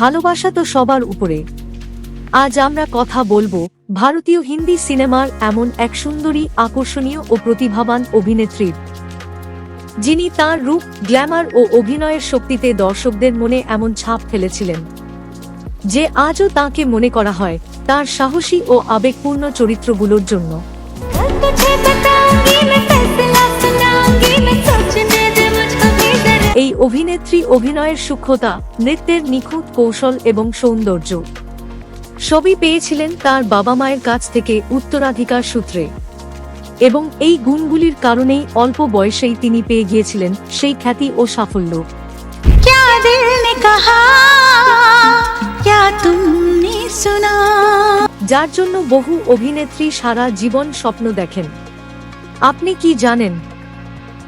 ভালোবাসা তো সবার উপরে। আজ আমরা কথা বলব ভারতীয় হিন্দি সিনেমার এমন এক সুন্দরী, আকর্ষণীয় ও প্রতিভাবান অভিনেত্রীর। যিনি তার রূপ, গ্ল্যামার ও অভিনয়ের শক্তিতে দর্শকদের মনে এমন ছাপ ফেলেছিলেন, যে আজও তাকে মনে করা হয় তার সাহসী ও আবেগপূর্ণ চরিত্রগুলোর জন্য। অভিনেত্রী অভিনয়ের সূক্ষ্মতা নৃত্যের নিখুঁত কৌশল এবং সৌন্দর্য। সবই পেয়েছিলেন তার বাবা মায়ের কাছ থেকে উত্তরাধিকার সূত্রে। এবং এই গুণগুলির কারণেই অল্প বয়সেই তিনি পেয়ে গিয়েছিলেন সেই খ্যাতি ও সাফল্য। যার জন্য বহু অভিনেত্রী সারা জীবন স্বপ্ন দেখেন। আপনি কি জানেন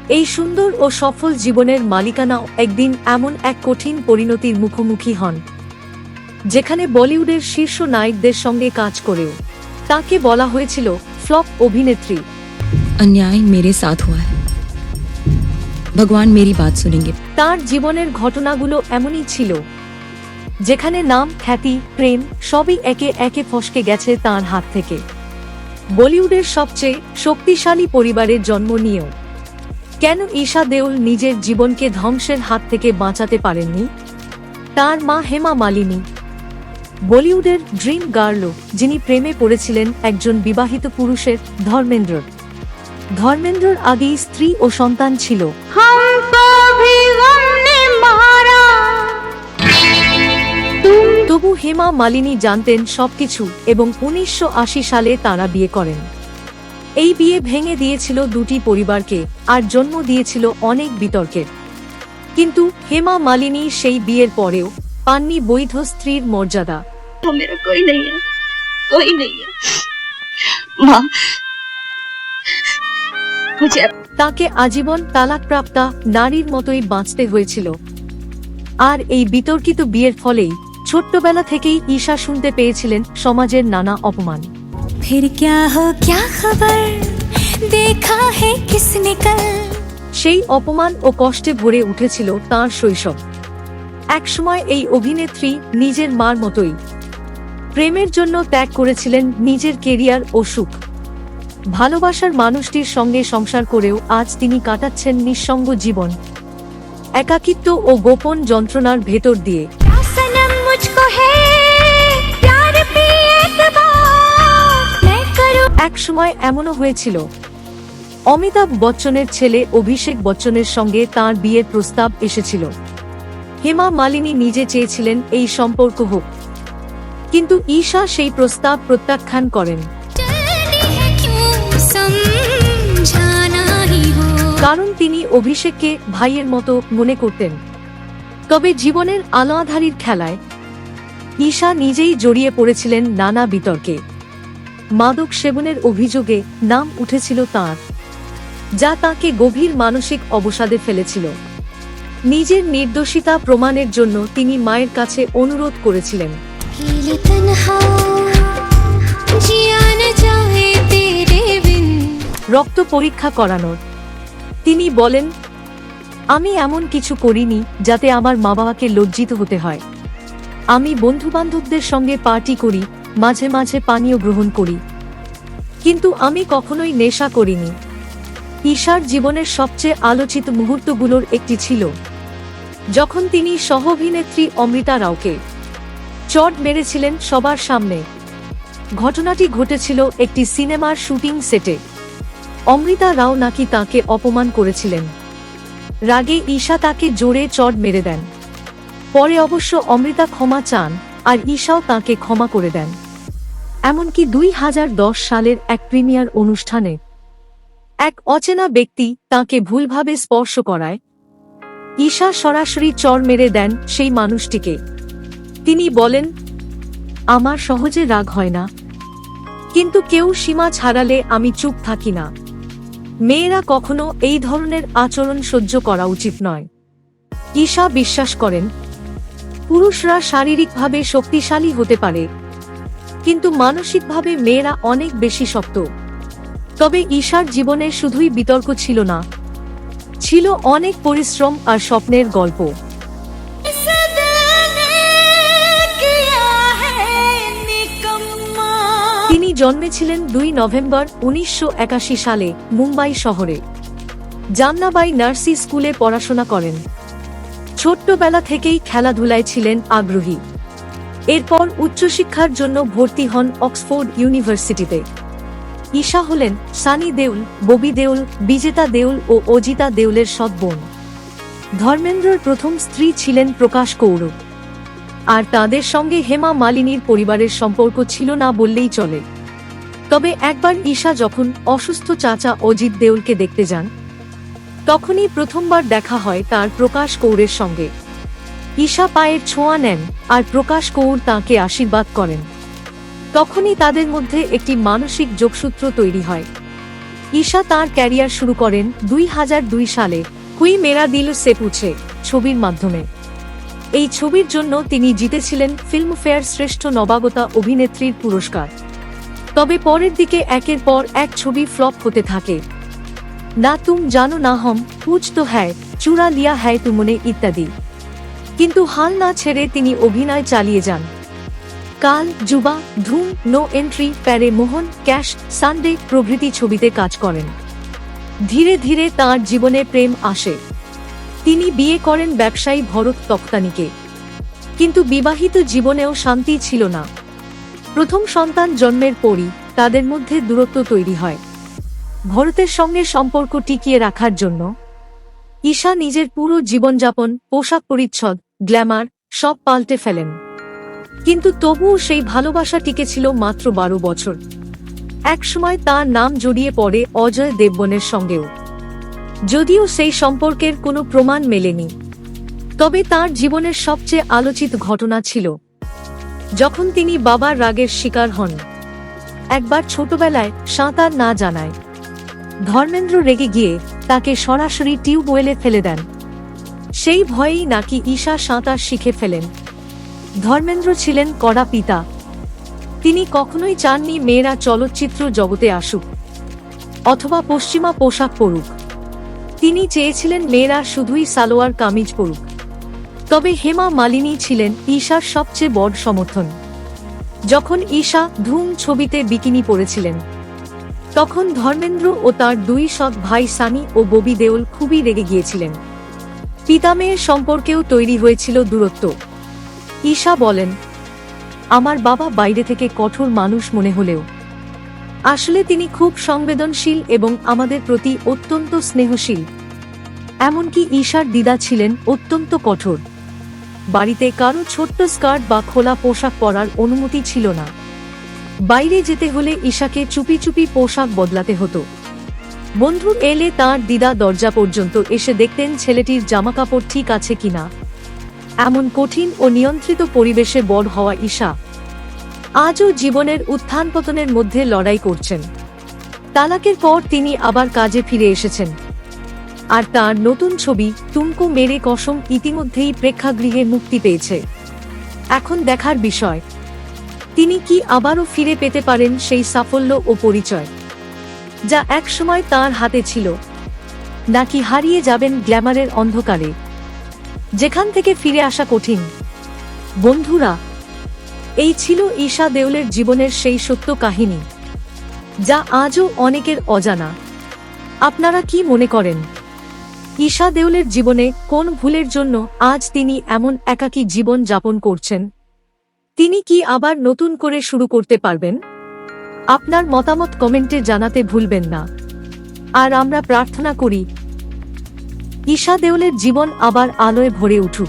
এই সুন্দর ও সফল জীবনের মালিকানাও একদিন এমন এক কঠিন পরিণতির মুখোমুখি হন যেখানে বলিউডের শীর্ষ নায়কদের সঙ্গে কাজ করেও। তাকে বলা হয়েছিল ফ্লপ অভিনেত্রী। অন্যায় মেরে সাথ হুয়া ভগবান মেরি বাত শুনেঙ্গে। তার জীবনের ঘটনাগুলো এমনই ছিল যেখানে নাম খ্যাতি প্রেম সবই একে একে ফসকে গেছে তার হাত থেকে। বলিউডের সবচেয়ে শক্তিশালী পরিবারের জন্ম নিয়েও। কেন ঈশা দেউল নিজের জীবনকে ধ্বংসের হাত থেকে বাঁচাতে পারেননি? তার মা হেমা মালিনী। বলিউডের ড্রিম গার্লো, যিনি প্রেমে পড়েছিলেন একজন বিবাহিত পুরুষের, ধর্মেন্দ্রর। ধর্মেন্দ্রর আগেই স্ত্রী ও সন্তান ছিল। তবু হেমা মালিনী জানতেন সবকিছু এবং উনিশশো আশি সালে তারা বিয়ে করেন। এই বিয়ে ভেঙে দিয়েছিল দুটি পরিবারকে আর জন্ম দিয়েছিল অনেক বিতর্কের। কিন্তু হেমা মালিনী সেই বিয়ের পরেও পাননি বৈধ স্ত্রীর মর্যাদা। মা তাকে আজীবন তালাকপ্রাপ্তা নারীর মতোই বাঁচতে হয়েছিল। আর এই বিতর্কিত বিয়ের ফলেই ছোট্টবেলা থেকেই ঈশা শুনতে পেয়েছিলেন সমাজের নানা অপমান। फिर क्या हो क्या खबर देखा है किसने कल সেই অপমান ও কষ্টে ভরে উঠেছিল তার শৈশব একসময় এই অভিনেত্রী নিজের মার মতোই প্রেমের জন্য ত্যাগ করেছিলেন নিজের কেরিয়ার ও সুখ ভালোবাসার মানুষটির সঙ্গে সংসার করেও আজ তিনি কাটাচ্ছেন নিঃসঙ্গ জীবন একাকিত্ব ও গোপন যন্ত্রণার ভেতর দিয়ে এক সময় এমনও হয়েছিল। অমিতাভ বচ্চনের ছেলে অভিষেক বচ্চনের সঙ্গে তার বিয়ের প্রস্তাব এসেছিল। হেমা মালিনী নিজে চেয়েছিলেন এই সম্পর্ক হোক। কিন্তু ঈশা সেই প্রস্তাব প্রত্যাখ্যান করেন। কারণ তিনি অভিষেককে ভাইয়ের মতো মনে করতেন। তবে জীবনের আলোয়াধারীর খেলায় ঈশা নিজেই জড়িয়ে পড়েছিলেন নানা বিতর্কে। মাদক সেবনের অভিযোগে নাম উঠেছিল তাঁর যা তাঁকে গভীর মানসিক অবসাদে ফেলেছিল। নিজের নির্দোষিতা প্রমাণের জন্য তিনি মায়ের কাছে অনুরোধ করেছিলেন। রক্ত পরীক্ষা করানোর। তিনি বলেন আমি এমন কিছু করিনি যাতে আমার মা বাবাকে লজ্জিত হতে হয়। আমি বন্ধুবান্ধবদের সঙ্গে পার্টি করি মাঝে মাঝে পানীয় গ্রহণ করি। কিন্তু আমি কখনোই নেশা করিনি। ঈশার জীবনের সবচেয়ে আলোচিত মুহূর্তগুলোর একটি ছিল, যখন তিনি সহ অভিনেত্রী অমৃতা রাওকে চট মেরেছিলেন সবার সামনে। ঘটনাটি ঘটেছিল একটি সিনেমার শুটিং সেটে। অমৃতা রাও নাকি তাকে অপমান করেছিলেন। রাগে ঈশা তাকে জোরে চট মেরে দেন। পরে অবশ্য অমৃতা ক্ষমা চান, আর ঈশাও তাকে ক্ষমা করে দেন। এমনকি দুই হাজার দশ সালের এক প্রিমিয়ার অনুষ্ঠানে। এক অচেনা ব্যক্তি তাকে ভুলভাবে স্পর্শ করায়। ঈশা সরাসরি চর মেরে দেন সেই মানুষটিকে। তিনি বলেন, আমার সহজে রাগ হয় না। কিন্তু কেউ সীমা ছাড়ালে আমি চুপ থাকি না। মেয়েরা কখনো এই ধরনের আচরণ সহ্য করা উচিত নয়। ঈশা বিশ্বাস করেন, পুরুষরা শারীরিকভাবে শক্তিশালী হতে পারে। কিন্তু মানসিকভাবে মেয়েরা অনেক বেশি শক্ত। তবে ঈশার জীবনে শুধুই বিতর্ক ছিল না, ছিল অনেক পরিশ্রম আর স্বপ্নের গল্প। তিনি জন্মেছিলেন দুই নভেম্বর উনিশশো একাশি সালে মুম্বাই শহরে। জামনাবাই নার্সি স্কুলে পড়াশোনা করেন। ছোট্টবেলা থেকেই খেলাধুলায় ছিলেন আগ্রহী। এরপর উচ্চশিক্ষার জন্য ভর্তি হন অক্সফোর্ড ইউনিভার্সিটিতে। ঈশা হলেন সানি দেউল, ববি দেউল, বিজেতা দেউল ও অজিতা দেউলের সৎ বোন। ধর্মেন্দ্রর প্রথম স্ত্রী ছিলেন প্রকাশ কৌরব আর তাদের সঙ্গে হেমা মালিনীর পরিবারের সম্পর্ক ছিল না বললেই চলে। তবে একবার ঈশা যখন অসুস্থ চাচা অজিত দেউলকে দেখতে যান, তখনই প্রথমবার দেখা হয় তার প্রকাশ কৌরের সঙ্গে। ঈশা পায়ের ছোঁয়া নেন আর প্রকাশ কৌর তাঁকে আশীর্বাদ করেন। তখনই তাদের মধ্যে একটি মানসিক যোগসূত্র তৈরি হয়। ঈশা তার ক্যারিয়ার শুরু করেন দুই হাজার দুই সালে হুই মেরা দিল সে পুছে ছবির মাধ্যমে। এই ছবির জন্য তিনি জিতেছিলেন ফিল্মফেয়ার শ্রেষ্ঠ নবাগতা অভিনেত্রীর পুরস্কার। তবে পরের দিকে একের পর এক ছবি ফ্লপ হতে থাকে। না তুম জানো না হম পুজ তো হ্যায় চূড়া লিয়া হ্যায় তুমনে ইত্যাদি। কিন্তু হাল না ছেড়ে তিনি অভিনয় চালিয়ে যান। কাল, যুবা, ধুম, নো এন্ট্রি, প্যারে মোহন, ক্যাশ, সানডে প্রভৃতি ছবিতে কাজ করেন। ধীরে ধীরে তার জীবনে প্রেম আসে। তিনি বিয়ে করেন ব্যবসায়ী ভরত তক্তানিকে কিন্তু বিবাহিত জীবনেও শান্তি ছিল না। প্রথম সন্তান জন্মের পরই তাদের মধ্যে দূরত্ব তৈরি হয়। ভরতের সঙ্গে সম্পর্ক টিকিয়ে রাখার জন্য ঈশা নিজের পুরো জীবনযাপন, পোশাক পরিচ্ছদ গ্ল্যামার সব পাল্টে ফেলেন। কিন্তু তবুও সেই ভালোবাসা টিকেছিল মাত্র বারো বছর। একসময় তার নাম জড়িয়ে পড়ে অজয় দেববনের সঙ্গেও। যদিও সেই সম্পর্কের কোনো প্রমাণ মেলেনি। তবে তার জীবনের সবচেয়ে আলোচিত ঘটনা ছিল, যখন তিনি বাবার রাগের শিকার হন। একবার ছোটবেলায় সাঁতার না জানায়। ধর্মেন্দ্র রেগে গিয়ে তাকে সরাসরি টিউবওয়েলে ফেলে দেন। সেই ভয়েই নাকি ঈশা সাঁতার শিখে ফেলেন। ধর্মেন্দ্র ছিলেন কড়া পিতা। তিনি কখনোই চাননি মেয়েরা চলচ্চিত্র জগতে আসুক, অথবা পশ্চিমা পোশাক পরুক। তিনি চেয়েছিলেন মেয়েরা শুধুই সালোয়ার কামিজ পরুক। তবে হেমা মালিনী ছিলেন ঈশার সবচেয়ে বড় সমর্থন। যখন ঈশা ধুম ছবিতে বিকিনি পরেছিলেন, তখন ধর্মেন্দ্র ও তার দুই সৎ ভাই সানি ও ববি দেওল খুবই রেগে গিয়েছিলেন। পিতামেয়ের সম্পর্কেও তৈরি হয়েছিল দূরত্ব। ঈশা বলেন, আমার বাবা বাইরে থেকে কঠোর মানুষ মনে হলেও, আসলে তিনি খুব সংবেদনশীল এবং আমাদের প্রতি অত্যন্ত স্নেহশীল। এমনকি ঈশার দিদা ছিলেন অত্যন্ত কঠোর। বাড়িতে কারও ছোট্ট স্কার্ট বা খোলা পোশাক পরার অনুমতি ছিল না। বাইরে যেতে হলে ঈশাকে চুপি চুপি পোশাক বদলাতে হতো। বন্ধু এলে তার দিদা দরজা পর্যন্ত এসে দেখতেন ছেলেটির জামাকাপড় ঠিক আছে কিনা। এমন কঠিন ও নিয়ন্ত্রিত পরিবেশে বড় হওয়া ঈশা আজও জীবনের উত্থান পতনের মধ্যে লড়াই করছেন। তালাকের পর তিনি আবার কাজে ফিরে এসেছেন। আর তার নতুন ছবি, তুমকু মেরে কসম, ইতিমধ্যেই প্রেক্ষাগৃহে মুক্তি পেয়েছে। এখন দেখার বিষয়, তিনি কি আবারও ফিরে পেতে পারেন সেই সাফল্য ও পরিচয়? যা একসময় তার হাতে ছিল। নাকি হারিয়ে যাবেন গ্ল্যামারের অন্ধকারে। যেখান থেকে ফিরে আসা কঠিন। বন্ধুরা, এই ছিল ঈশা দেউলের জীবনের সেই সত্য কাহিনী, যা আজও অনেকের অজানা। আপনারা কি মনে করেন? ঈশা দেউলের জীবনে কোন ভুলের জন্য আজ তিনি এমন একাকী জীবন যাপন করছেন? তিনি কি আবার নতুন করে শুরু করতে পারবেন? আপনার মতামত কমেন্টে জানাতে ভুলবেন না। আর আমরা প্রার্থনা করি, ঈশা দেউলের জীবন আবার আলোয় ভরে উঠুক।